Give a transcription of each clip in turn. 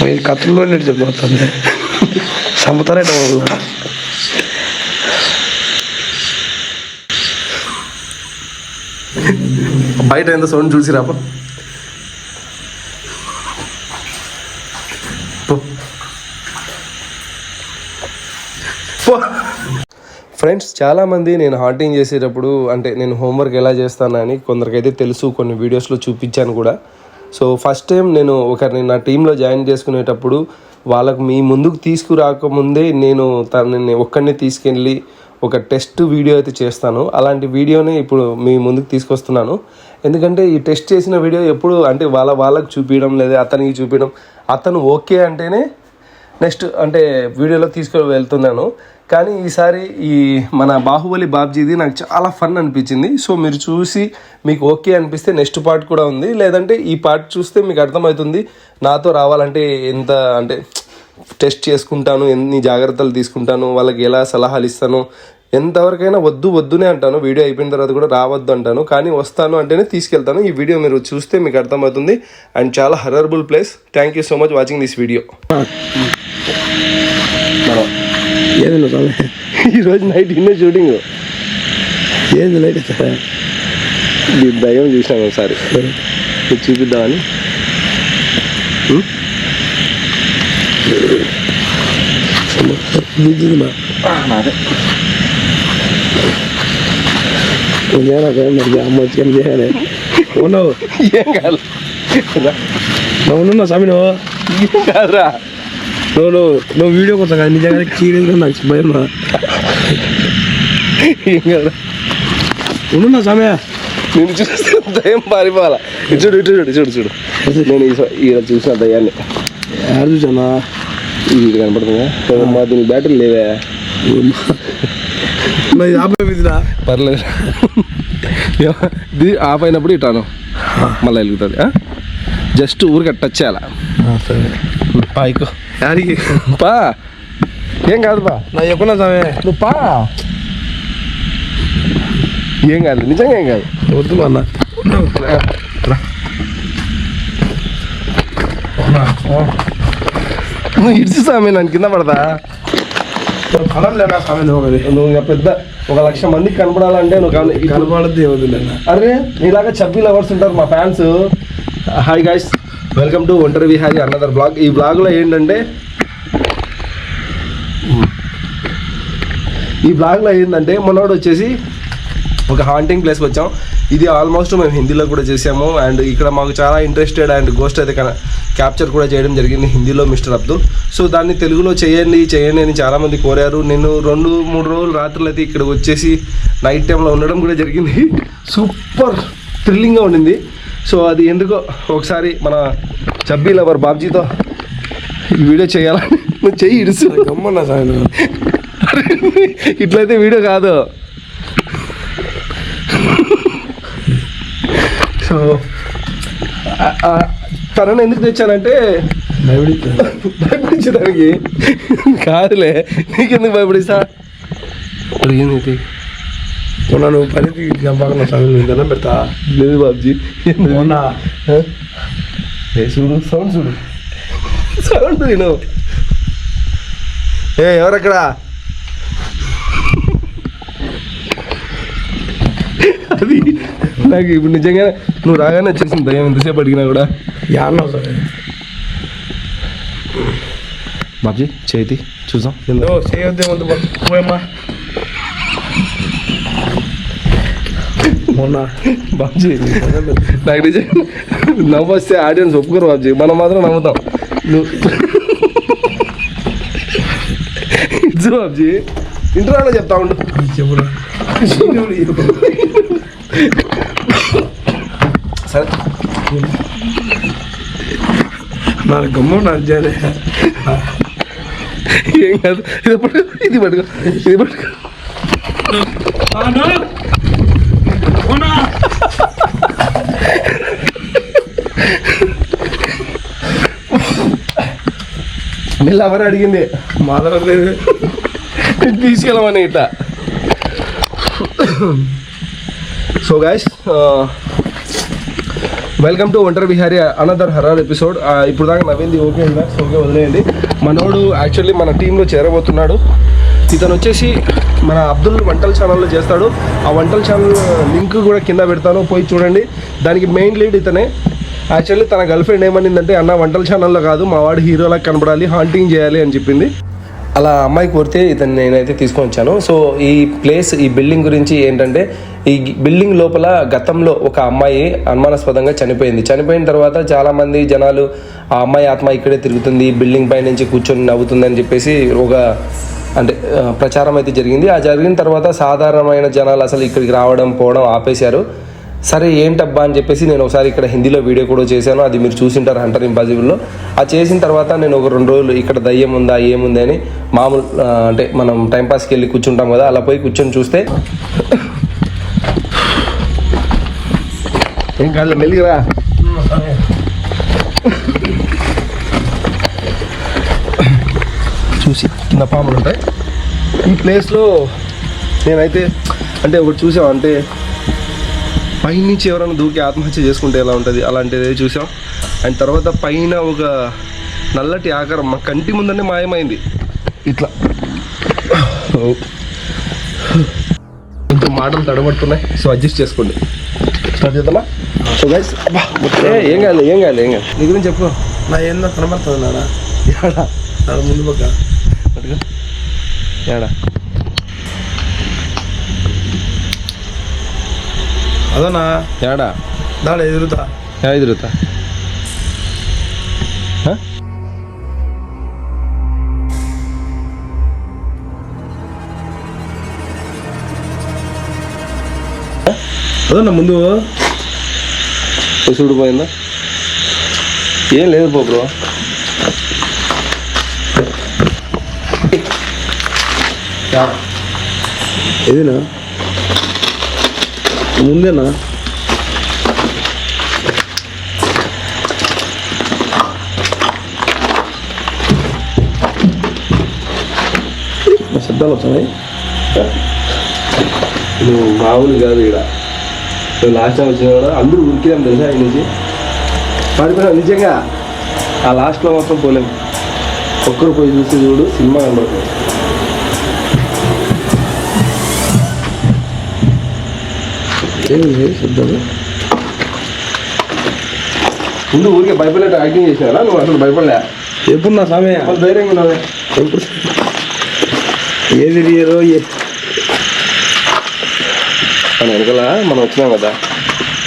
మీరు కథల్లో నేను చెప్పబోతుంది చంపుతారేట వాళ్ళు బయట ఎంత సౌండ్ చూసి రాప ఫ్రెండ్స్ చాలామంది నేను హాంటింగ్ చేసేటప్పుడు అంటే నేను హోంవర్క్ ఎలా చేస్తానని కొందరికైతే తెలుసు కొన్ని వీడియోస్లో చూపించాను కూడా. సో ఫస్ట్ టైం నేను ఒకరిని నా టీంలో జాయిన్ చేసుకునేటప్పుడు వాళ్ళకు మీ ముందుకు తీసుకురాకముందే నేను తనని ఒక్కడిని తీసుకెళ్ళి ఒక టెస్ట్ వీడియో అయితే చేస్తాను. అలాంటి వీడియోనే ఇప్పుడు మీ ముందుకు తీసుకొస్తున్నాను. ఎందుకంటే ఈ టెస్ట్ చేసిన వీడియో ఎప్పుడు అంటే వాళ్ళ వాళ్ళకి చూపించడం లేదా అతనికి చూపించడం అతను ఓకే అంటేనే నెక్స్ట్ అంటే వీడియోలో తీసుకొని వెళ్తున్నాను కానీ ఈసారి ఈ మన బాహుబలి బాబ్జీది నాకు చాలా ఫన్ అనిపించింది. సో మీరు చూసి మీకు ఓకే అనిపిస్తే నెక్స్ట్ పార్ట్ కూడా ఉంది. లేదంటే ఈ పార్ట్ చూస్తే మీకు అర్థమవుతుంది నాతో రావాలంటే ఎంత అంటే టెస్ట్ చేసుకుంటాను ఎన్ని జాగ్రత్తలు తీసుకుంటాను వాళ్ళకి ఎలా సలహాలు ఇస్తాను ఎంతవరకైనా వద్దు వద్దునే అంటాను. వీడియో అయిపోయిన తర్వాత కూడా రావద్దు అంటాను. కానీ వస్తాను అంటేనే తీసుకెళ్తాను. ఈ వీడియో మీరు చూస్తే మీకు అర్థమవుతుంది. అండ్ చాలా horrible place. Thank you so much watching this video. ఏంది నువ్వు స్వామి ఈరోజు నైట్ ఇన్న షూటింగ్ ఏంది లైట్ సార్ దయ్యం చూసినాం ఒకసారి. చూపిద్దామని. మరి? చేయాలి? ఉన్నావు? ఏం కాదు. నువ్వు ఉన్నా స్వామి నువ్వు? ఏం కాదురా. నువ్వు నువ్వు నువ్వు వీడియో కోసం కానీ నిజంగా సీరియస్గా నాకు భయం నా. ఏం ఉండున్నా స్వామి నేను చూస్తే దయ్యం పారిపోవాలా చూడు ఇటు చూడు చూడు చూడు నేను ఈ- ఈడ చూసిన దయ్యాన్ని యారు చూసానా ఇది కనపడుతుందా మా దీనికి బ్యాటరీ లేవే విధిరా పర్లేదు ఇది ఆఫ్ అయినప్పుడు ఇటాను మళ్ళీ వెలుగుతుంది జస్ట్ ఊరికి టచ్ చేయాలా? సరే. పాయికో పా ఏం కాదు పా నా చెప్పున్నా స్వామి నువ్వు పా ఏం కాదు నిజంగా ఏం కాదు వద్దు అన్న నువ్వు ఇడిచి స్వామి నన్ను కింద పడతా ఫలం లేనా స్వామి నువ్వు ఇంకా పెద్ద ఒక లక్ష మందికి కనపడాలంటే నువ్వు కనపడద్దు అరే నీలాగా చబ్బీ లవర్స్ ఉంటారు మా fans hi guys welcome to Ontari Vihari another blog ఈ బ్లాగ్లో ఏంటంటే ఈ బ్లాగ్లో ఏంటంటే మొన్నోడు వచ్చేసి ఒక హాంటింగ్ ప్లేస్కి వచ్చాం. ఇది ఆల్మోస్ట్ మేము హిందీలో కూడా చేసాము. అండ్ ఇక్కడ మాకు చాలా ఇంట్రెస్టెడ్ అండ్ గోస్ట్ అయితే క్యాప్చర్ కూడా చేయడం జరిగింది హిందీలో మిస్టర్ అబ్దుల్. సో దాన్ని తెలుగులో చేయండి చేయండి అని చాలామంది కోరారు. నేను రెండు మూడు రోజులు రాత్రులు అయితే ఇక్కడికి వచ్చేసి నైట్ టైంలో ఉండడం కూడా జరిగింది. సూపర్ థ్రిల్లింగ్గా ఉండింది. సో అది ఎందుకో ఒకసారి మన చబ్బీ లవర్ బాబ్జీతో ఈ వీడియో చేయాలని నువ్వు చెయ్యి ఇడుసు. గమ్మన్నా ఇట్లయితే వీడియో కాదు. సో తనని ఎందుకు తెచ్చానంటే భయపడిస్తా భయపడించడానికి కాదులే నీకెందుకు భయపడిస్తా ఇది? మొన్న నువ్వు పనికి చంపకుండా స్వామి దండం పెడతా లేదు బాబ్జీ మొన్న ఏ చూడు సౌండ్ చూడు సౌండ్ విను ఏ ఎవరక్కడ అది నాకు ఇప్పుడు నిజంగా నువ్వు రాగానే వచ్చేసింది దయ్యం ఎంతసేపు అడిగినా కూడా యాన్న స్వామి బాబ్జీ చేతి చూసాం నువ్వు చేయొద్దే ముందు పోయమ్మా మొన్న బాబ్జీ నాకు నిజంగా నవ్వు వస్తే ఆడియన్స్ ఒప్పుకోరు బాబ్జీ. మనం మాత్రం నవ్వుతాం. నువ్వు ఇచ్చు బాబ్జీ. ఇంటర్వ్యూలో చెప్తా ఉండు. చెప్పురా. సరే. నా గమ్మ నా చేయాలి ఏం కాదు. ఇది పట్టుకో ఇది పట్టుకో ఇది పట్టుకో. మళ్ళీ ఎవరు అడిగింది మాధవ లేదు. తీసుకెళ్ళమని ఇట్లా. సో గాయస్ వెల్కమ్ టు ఒంటరి బిహారీ అనదర్ హర్రర్ ఎపిసోడ్ ఇప్పుడు దాకా నవ్వింది ఓకే ఉందా? ఓకే వదిలేయండి. మనోడు యాక్చువల్లీ మన టీంలో చేరబోతున్నాడు. ఇతను వచ్చేసి మన అబ్దుల్ వంటల ఛానల్లో చేస్తాడు. ఆ వంటల ఛానల్ లింక్ కూడా కింద పెడతాను పోయి చూడండి. దానికి మెయిన్ లీడ్ ఇతనే. యాక్చువల్లీ తన గర్ల్ ఫ్రెండ్ ఏమనిందంటే అన్న వంటల ఛానల్లో కాదు మా వాడు హీరోలా కనబడాలి హాంటింగ్ చేయాలి అని చెప్పింది. అలా అమ్మాయి కోరితే ఇతను నేనైతే తీసుకొని వచ్చాను. సో ఈ ప్లేస్ ఈ బిల్డింగ్ గురించి ఏంటంటే ఈ బిల్డింగ్ లోపల గతంలో ఒక అమ్మాయి అనుమానాస్పదంగా చనిపోయింది. చనిపోయిన తర్వాత చాలామంది జనాలు ఆ అమ్మాయి ఆత్మ ఇక్కడే తిరుగుతుంది ఈ బిల్డింగ్ పై నుంచి కూర్చొని నవ్వుతుంది అని చెప్పేసి ఒక ప్రచారం అయితే జరిగింది. ఆ జరిగిన తర్వాత సాధారణమైన జనాలు అసలు ఇక్కడికి రావడం పోవడం ఆపేశారు. సరే ఏంటబ్బా అని చెప్పేసి నేను ఒకసారి ఇక్కడ హిందీలో వీడియో కూడా చేశాను. అది మీరు చూసింటారు హంటర్ ఇంపాసిబుల్లో. ఆ చేసిన తర్వాత నేను ఒక రెండు రోజులు ఇక్కడ దయ్యం ఉందా ఏముంది అని మామూలు అంటే మనం టైంపాస్కి వెళ్ళి కూర్చుంటాం కదా అలా పోయి కూర్చొని చూస్తే ఏం కాదు చూసి కింద పాములు ఉంటాయి. ఈ ప్లేస్లో నేనైతే అంటే ఒకటి చూసాం అంటే పైనుంచి ఎవరైనా దూకి ఆత్మహత్య చేసుకుంటే ఎలా ఉంటుంది? అలాంటిది చూసాం. అండ్ తర్వాత పైన ఒక నల్లటి ఆకారం మా కంటి ముందనే మాయమైంది. ఇట్లా. కొంచెం మాటలు తడబడుతున్నాయి. సో అడ్జస్ట్ చేసుకోండి. స్టార్ట్ చేద్దామా? సో గైస్ ఏం కాదు ఏం కాదు ఏం కాదు నీ గురించి చెప్పు. నా ఏందో కనబడుతుంది నాడా ముందు పక్క. అటుగా ఏడా అదోనా ఏడా దాడ ఎదురుతా యా ఎదురుతా అదోనా ముందు చూడు పోయిందా ఏం లేదు పో బ్రో ఏదినా ముందేనా? శబ్దాలు వస్తున్నాయి? నువ్వు మామూలు కాదు ఇక్కడ నువ్వు లాస్ట్ టైం వచ్చిన కూడా అందరూ ఉరికిదాం తెలుసా ఆయన నుంచి? పడిపోయినా నిజంగా. ఆ లాస్ట్లో మాత్రం పోలేము ఒక్కరు పోయి చూసి చూడు సినిమా కనబడుతుంది. ముందు ఊరికే భయపడేట్టు యాక్టింగ్ చేసినా నువ్వు అసలు భయపడలే ఎప్పుడు నా సమయ ధైర్యంగా ఉన్నావే. ఎప్పుడు? ఏది రియరో ఏ మన వెనకాల మనం వచ్చినాం కదా.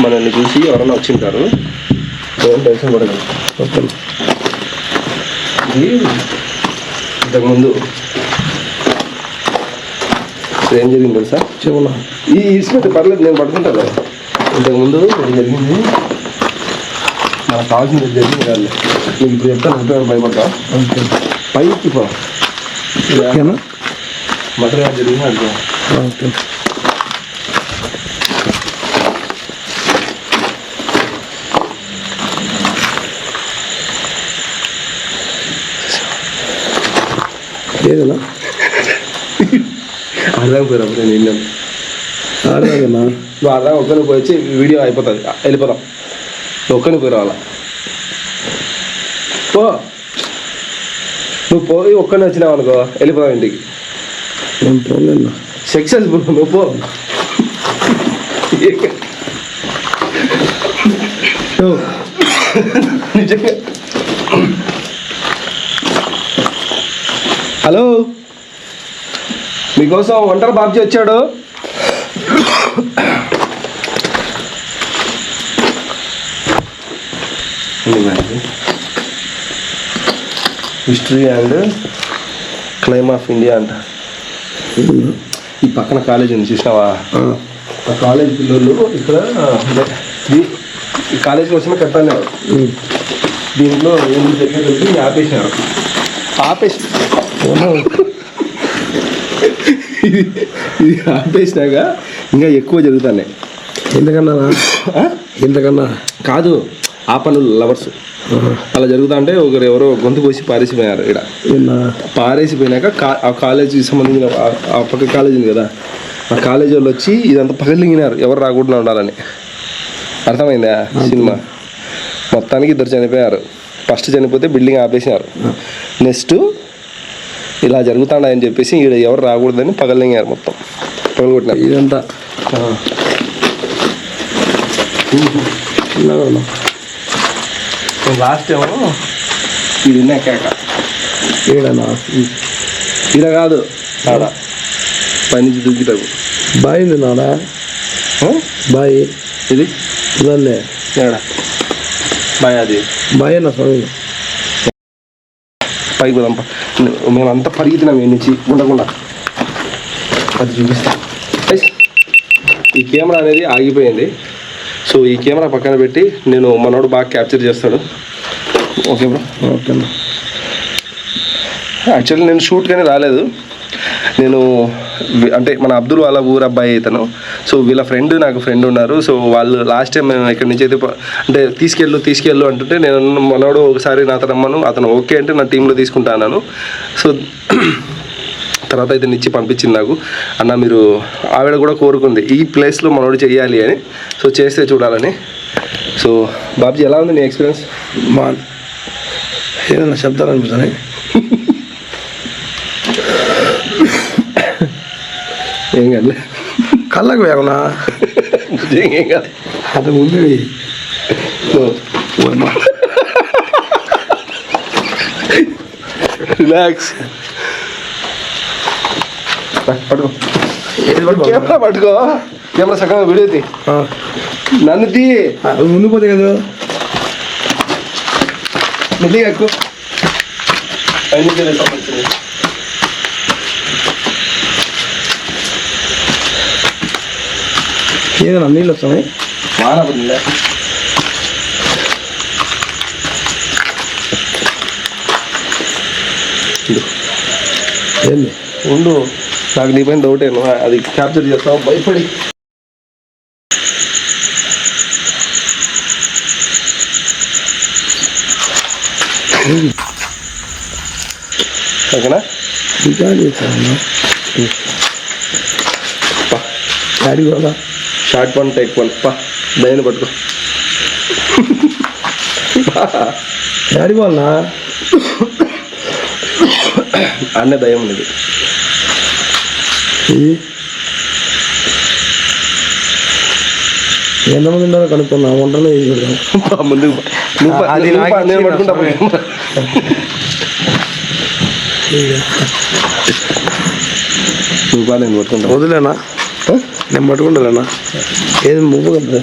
మనల్ని చూసి ఎవరన్నా వచ్చింటారు. ఏం టెన్షన్ పడదు మొత్తం ఇంతకుముందు అసలు ఏం జరిగింది తెలుసా చెవునా ఈ ఇసుపెట్టి పర్లేదు నేను పడుకుంటా కదా. ఇంతకుముందు జరిగింది? మనకు కావాల్సింది జరిగింది కాదు. నీకు ఇప్పుడు చెప్తాను చెప్తాను భయపడతా పైకి పో. ఓకేనా? మటర్ జరిగింది ఓకే. ఏదన్నా అర్థం పోయిరా నేను వెళ్ళాను నువ్వు అర్థం ఒక్కరిని పోయి వచ్చి వీడియో అయిపోతుంది. వెళ్ళిపోదాం. నువ్వు ఒక్కరిని పోయి రావాలా? పో. నువ్వు పోయి ఒక్కరిని వచ్చినావు అనుకో వెళ్ళిపోదాం ఇంటికి. నేను పోలేనా నువ్వు పో. నిజంగా. హలో? మీకోసం ఒంటరి బాబ్జీ వచ్చాడు. History and claim of India అంట. ఈ పక్కన కాలేజ్ ఉంది చూసినావా? ఆ. కాలేజ్ పిల్లలు ఇక్కడ ఈ- కాలేజ్ కోసమే కట్టాలి. దీంట్లో ఏం జరిగేది ఆపేసినారు. ఆపేసి ఇది ఇది ఆపేసినాక ఇంకా ఎక్కువ జరుగుతున్నాయి. ఎంతకన్నా ఎంతకన్నా కాదు ఆ పనులు లవర్స్. అలా జరుగుతా అంటే ఒకరు ఎవరో గొంతు కోసి పారేసిపోయారు ఇక్కడ. పారేసిపోయినాక ఆ కాలేజీకి సంబంధించిన ఆ- ఆ పక్క కాలేజీ ఉంది కదా ఆ కాలేజీ వాళ్ళు వచ్చి ఇదంతా పగలిగినారు ఎవరు రాకుండా ఉండాలని. అర్థమైందా సినిమా? మొత్తానికి ఇద్దరు చనిపోయారు. ఫస్ట్ చనిపోతే బిల్డింగ్ ఆపేసినారు. నెక్స్ట్ ఇలా జరుగుతాడని చెప్పేసి ఈడ ఎవరు రాకూడదని పగలనిగారు మొత్తం. పగలగొట్టినారు. ఇదంతా. ఉన్నాం. లాస్ట్ ఏమో? ఇది కేక. ఈడనా ఈడ కాదు. ఆడ పైనుంచి దూకిటాకు బాయ్ నాడా? బాయ్. ఇది? ఇదల్లే బాయ్ అది. బాయ్ అన్న స్వామి? పైకి పోదాం. మేమంతా పరిగెత్తినాం ఈ నుంచి. ఉండకుండా. అది చూపిస్తాం. ఈ కెమెరా అనేది ఆగిపోయింది. సో ఈ కెమెరా పక్కన పెట్టి నేను మనోడు బాగా క్యాప్చర్ చేస్తాడు. ఓకే బ్రో ఓకే యాక్చువల్లీ నేను షూట్ కానీ రాలేదు. నేను అంటే మన అబ్దుల్ వాళ్ళ ఊరు అబ్బాయి ఇతను. సో వీళ్ళ ఫ్రెండ్ నాకు ఫ్రెండ్ ఉన్నారు. సో వాళ్ళు లాస్ట్ టైం మేము ఇక్కడి నుంచి అయితే అంటే తీసుకెళ్ళు తీసుకెళ్ళు అంటుంటే నేను మనోడు ఒకసారి నాతో రమ్మను అతను ఓకే అంటే నా టీంలో తీసుకుంటాను సో తర్వాత అయితే ఇచ్చి పంపించింది నాకు. అన్న మీరు ఆవిడ కూడా కోరుకుంది. ఈ ప్లేస్లో మనోడు చెయ్యాలి అని. సో చేస్తే చూడాలని. సో బాబుజీ ఎలా ఉంది నీ ఎక్స్పీరియన్స్? మా ఏదన్నా శబ్దాలు అనిపిస్తున్నాయి? ఏం కాదు. కళ్ళకు వేగనా ఏం కాదు. అది ఉంది రిలాక్స్ పట్టుకో? కెమెరా పట్టుకో. కెమెరా సగం వీడియో తీ నన్ను తీ ముందు పోతే కదా. మెల్లిగా ఎక్కువ పైనుంచి వెళ్ళి పంపించింది. ఏదన్నా నీళ్ళు వస్తున్నాయి వాన పడిందా ఇదిగో. ఏంది ఉండు నాకు నీ పైన డౌట్ ఏను అది క్యాప్చర్ చేస్తావు భయపడి ఓకేనా ఇంకా చేస్తాను డాడీ కూడా షార్ట్ వన్ టేక్ వన్ పా దయని పట్టుకో. డాడీ వాళ్ళ అన్నే దయం ఉన్నది ఇది ఎంతమంది ఉన్నారో కనుక్కున్నా వంటలో ముందుకు నేను పట్టుకుంటా నువ్వు నేను పట్టుకుంటా వదిలేనా? నేను పట్టుకుంటానా ఏది ముప్పు కదా?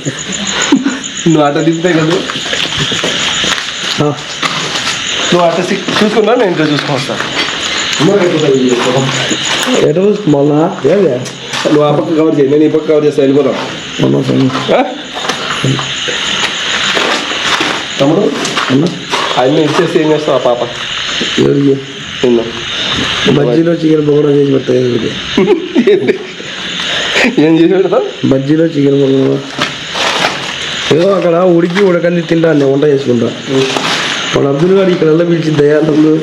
నువ్వు అట్ట తిప్పుతాయి కదా. నువ్వు సి- చూసుకున్నా నేను ఇంట్లో చూసుకొని వస్తాను ఎటు మొన్న ఏదే? నువ్వు ఆ పక్క కవర్ చేయి నేను ఈ పక్క కవర్ చేస్తాను వెళ్ళిపోతాం? తమ్ముడు? అన్న ఇచ్చేసి ఏం చేస్తావు ఆ పాప? బజ్జీలో చికెన్ పకోడా చేసి పెడతాయి? ఏం చేసి పెడతావు బజ్జీలో చికెన్ పకోడా ఏదో అక్కడ ఉడికి ఉడకంది తింటా నేను వంట చేసుకుంటా వాడు అబ్దుల్ గారు ఇక్కడ ఎలా పిలిచి దయాలందు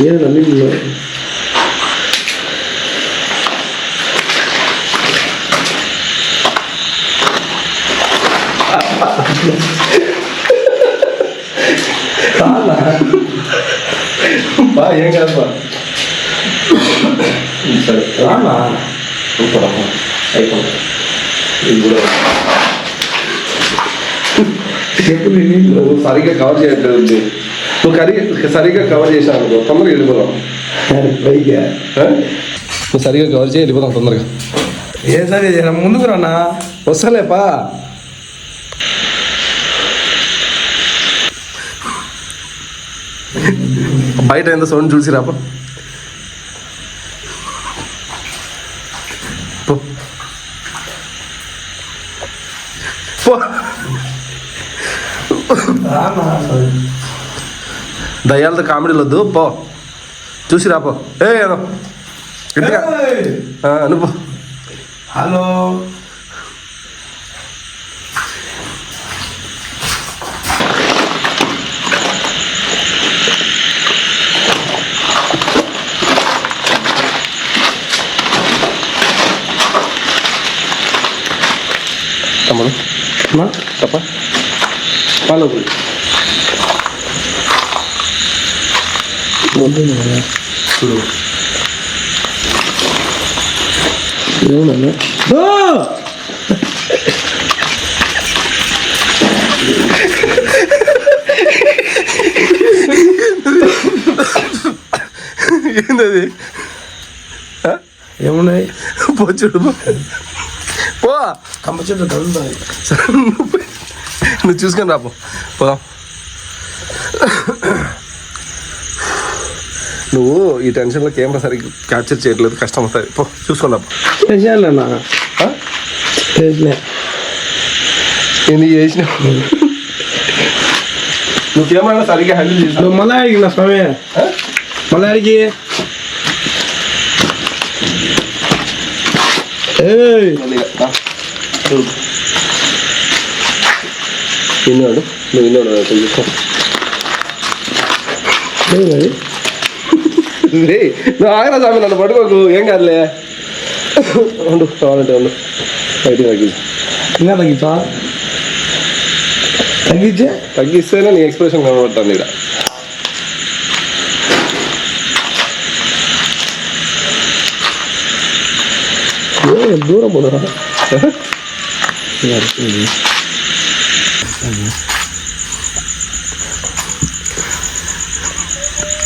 ఏది అన్ని బా ఏం కాదు బా సరే రానా సూపర్ అమ్మా. అయిపోయింది. ఇది కూడా చెప్పు నేను నువ్వు సరిగ్గా కవర్ చేయట్లేదు. నువ్వు కరి సరిగ్గా కవర్ అనుకో తొందరగా వెళ్ళిపోదాం. పైగా? నువ్వు సరిగ్గా కవర్ చేయి వెళ్ళిపోదాం తొందరగా. ఏ సరే ముందుకు రానా వస్తలేపా బయట ఎంత సౌండ్ చూసి రాపా దయ్యాలతో కామెడీలు వద్దు పో. చూసి రాపో ఏ ఏదో. గట్టిగా. నువ్వు పో. హలో. తమ్ముడు. తప్ప పాలపూరి చూడు ఏమన్నా ఏంది ఏమున్నాయి పో చూడు పో. పో కమ్మ చెట్టు తగులుతాయి సరే, నువ్వు చూసుకొని రాపో. పోదాం. నువ్వు ఈ టెన్షన్లో కెమెరా సరిగ్గా క్యాప్చర్ చేయట్లేదు కష్టం అవుతుంది. పో చూసుకొని రాపో. ఆ? చేసిన. నువ్వు కెమెరా సరిగ్గా హ్యాండిల్ చేసావు మళ్ళీ అడిగి నా స్వామి. మళ్ళీ అడిగి ఏయ్. విన్నాడు నువ్వు విన్నాడు రేయ్, నువ్వు ఆగరా స్వామి నన్ను పట్టుకోకు ఏం కాదులే. ఉండు కావాలంటే ఉండు. బయట తగ్గి ఇంకా తగ్గించా తగ్గించే? తగ్గిస్తేనే నీ ఎక్స్ప్రెషన్ కనబడుతుంది ఇక్కడ దూరం పోదా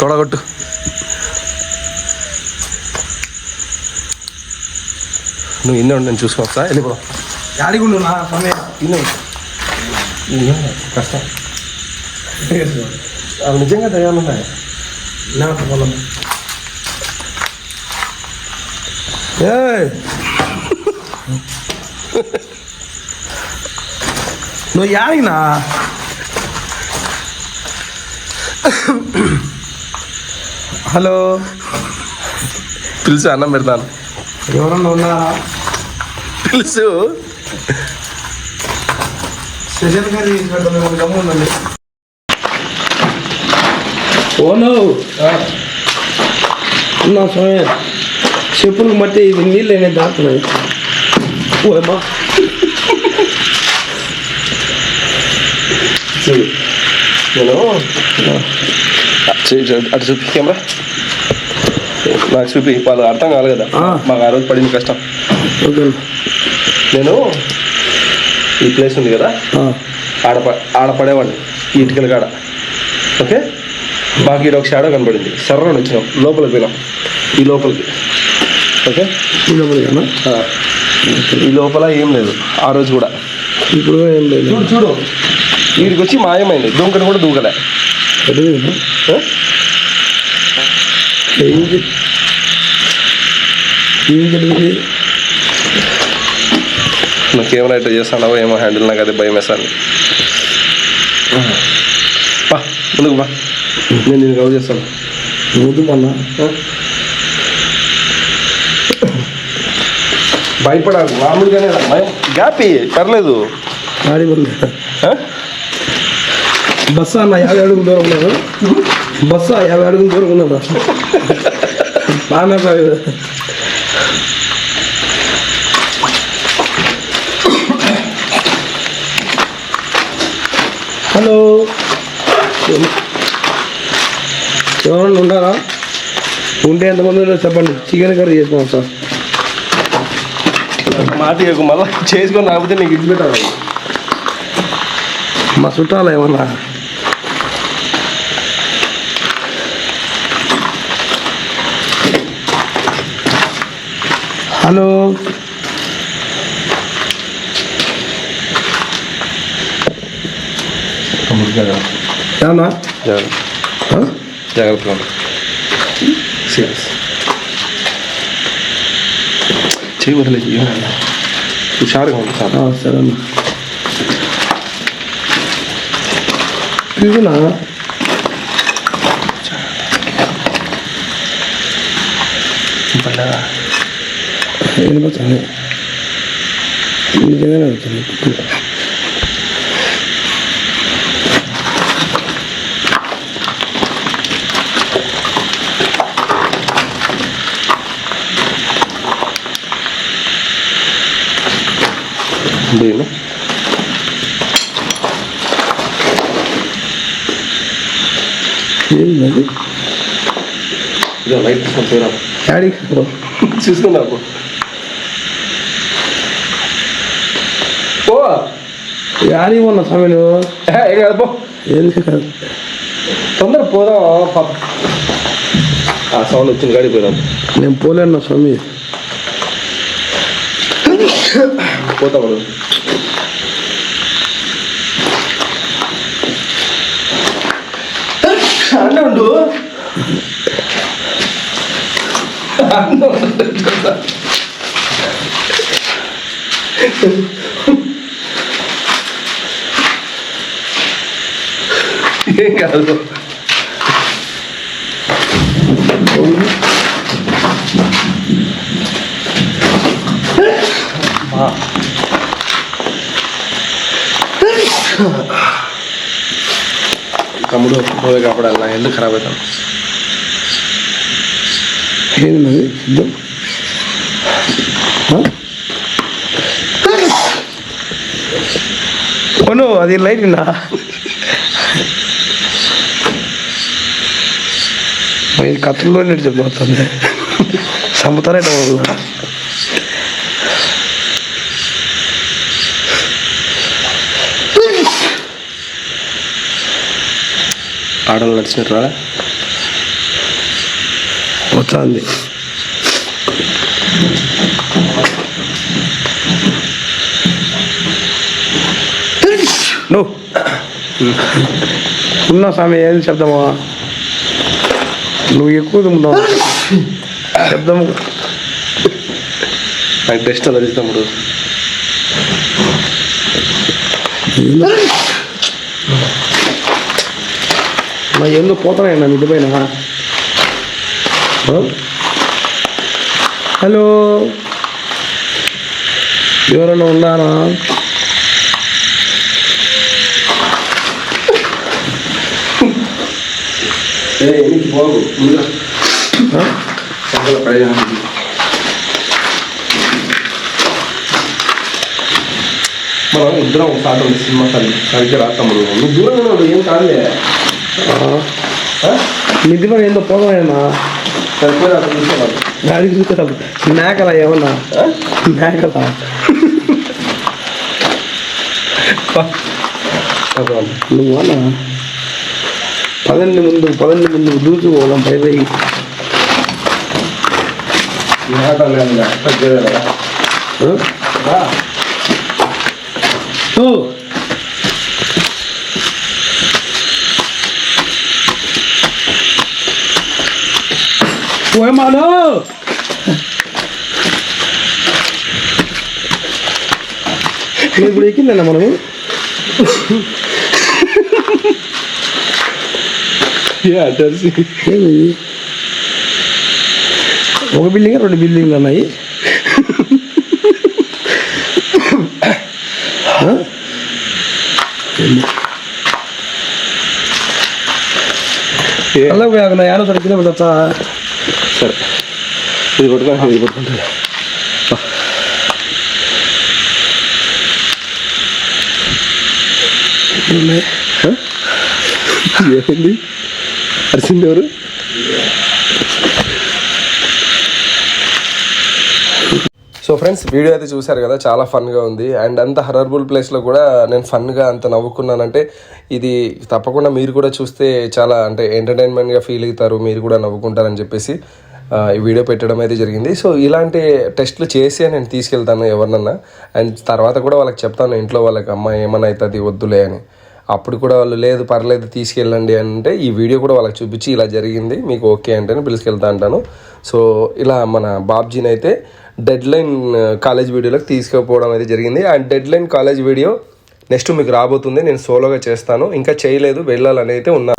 తొడగొట్టు. నువ్వు ఇన్నే ఉండు నేను చూసుకోవచ్చా వెళ్ళిపో యాడిగుండు నా స్వామి ఇన్నే ఉండు. కష్టం. అవి నిజంగా దయాలు ఉన్నాయి? నా పొలం. ఏయ్! నువ్వు యాడిగినా హలో? పిలిచి అన్నం పెడతాను ఎవరన్నా ఉన్నారా? పిలుసు ఓను. ఉన్నా స్వామి చెప్పులకు మట్టి ఇవి నీళ్ళు అనేది దాటున్నాయి ఓ చూడు నేను అటు చూపి కెమెరా నాకు చూపి వాళ్ళు అర్థం కాదు కదా ఆ. మాకు ఆ రోజు పడింది కష్టం ఓకే నేను ఈ ప్లేస్ ఉంది కదా ఆడ ప- ఆడ పడేవాడిని ఈ ఇటుకల కాడ ఓకే మాకు ఈడ ఒక షాడో కనపడింది సర్రని వచ్చినాం లోపలికి పోయినాం ఈ లోపలికి ఓకే ఇదమ్మా ఆ. ఈ లోపల ఏం లేదు ఆ రోజు కూడా ఇప్పుడు ఏం లేదు చూడు చూడు వీడికి వచ్చి మాయమైంది. దూకని కూడా దూకలే. కెమెరా ఇట్లా చేస్తానో ఏమో హ్యాండిల్ నాకు అదే భయం వేస్తాను పా ముందుకు పా. నేను నేను కవర్ చేస్తాను. ముందు మొన్న? భయపడాలి. మామూలుగానే భయం గ్యాపి? పర్లేదు. గాడి పడలేదు ఆ? బస్సు అన్న యాభై అడుగులు దూరం ఉన్నాడు. బస్సు యాభై అడుగులు దూరం ఉన్నాడు. బాగా హలో. ఎవరన్నా ఉన్నారా? ఉంటే ఎంతమంది ఉన్నారో చెప్పండి. చికెన్ కర్రీ చేసుకున్నాం సార్. మాట మళ్ళా చేసుకొని రాకపోతే నీకు ఇచ్చి పెట్టాలి? మా చుట్టాలు ఏమన్నా హలో ఏమన్నా జాగ్రత్త ఆ? జాగ్రత్తగా ఉండు సీరియస్ చేయి వదిలేదు ఏమన్నా హుషారుగా ఉంది సార్ ఆ, సరే అన్న ఇదినా వెళ్ళిపోతాను నిజంగానే అవుతుంది దేని ఏంది ఇదో లైట్ తీసుకొని పోయిరా యాడికి చూసుకున్నాకు పో. యాడికి ఉన్న సమయంలో ఏ, కాదు పో. ఏంది కాదు? తొందర పోదాం పాప. ఆ సౌండ్ వచ్చింది గాడి పోదాం. నేను పోలేను స్వామి. పోతాం మనం. అన్న ఉండు అన్న ఉండు. ఏం కాదు తమ్ముడు పోవే కాపాడాలి ఎందుకు ఖరాబ్ అవుతాం ఏంది అది సిద్ధం ఆ? కొను ఇది కథల్లో నేను చెప్పబోతుంది వాళ్ళు ఆడలు నడిచినట్టు రాడా వస్తుంది నువ్వు. ఉన్నా స్వామి ఏది శబ్దమా నువ్వు ఎక్కువ తుమ్ముతావు శబ్దము నాకు డస్ట్ అలా తమ్ముడు. నా ఎందుకు పోతున్నాయన్నా మిద్ది పైన? హలో. ఎవరైనా ఉన్నారా? బాగు? ముందుగా. ఆ? సంకల ప్రయోజనం మనం ఇద్దరం ఉంది సినిమా సరిగ్గా రా తమ్ముడు నువ్వు దూరంగా ఉన్నాడు ఏం కాదులే. పైన ఏందో పోతున్నాయన్నా సరిపోయి అక్కడ చూసేవాడు గాడికి చూసేటప్పుడు మేకలా ఏమన్నా? మేకలా? నువ్వు అన్నా పదండి ముందు పదండి ముందు దూచుకోవడం పై పై ఓ ఓయమాలో ఇప్పుడు ఎక్కిందన్న మనము తెలిసి ఏమి ఒక బిల్డింగ్ రెండు బిల్డింగ్లు ఉన్నాయి ఆ? అలా పోయాక యాడో తన కింద పడతా సరే ఇది పట్టుకో ఇది పట్టుకుంటా ఏంది అరిసింది ఎవరు? సో ఫ్రెండ్స్ వీడియో అయితే చూశారు కదా చాలా ఫన్గా ఉంది. అండ్ అంత హరర్బుల్ ప్లేస్లో కూడా నేను ఫన్గా అంత నవ్వుకున్నానంటే ఇది తప్పకుండా మీరు కూడా చూస్తే చాలా అంటే ఎంటర్టైన్మెంట్గా ఫీల్ అవుతారు మీరు కూడా నవ్వుకుంటారని చెప్పేసి ఈ వీడియో పెట్టడం అయితే జరిగింది. సో ఇలాంటి టెస్ట్లు చేసి నేను తీసుకెళ్తాను ఎవరినన్నా. అండ్ తర్వాత కూడా వాళ్ళకి చెప్తాను ఇంట్లో వాళ్ళకి అమ్మ ఏమైనా అవుతుంది వద్దులే అని. అప్పుడు కూడా వాళ్ళు లేదు పర్లేదు తీసుకెళ్ళండి అంటే ఈ వీడియో కూడా వాళ్ళకి చూపించి ఇలా జరిగింది. మీకు ఓకే అంటేనే పిలుచుకెళ్తా అంటాను. సో ఇలా మన బాబ్జీని అయితే డెడ్ లైన్ కాలేజ్ వీడియోలోకి తీసుకుపోవడం అయితే జరిగింది. And deadline college video next మీకు రాబోతుంది. నేను సోలోగా చేస్తాను. ఇంకా చేయలేదు. వెళ్ళాలని అయితే ఉన్నాను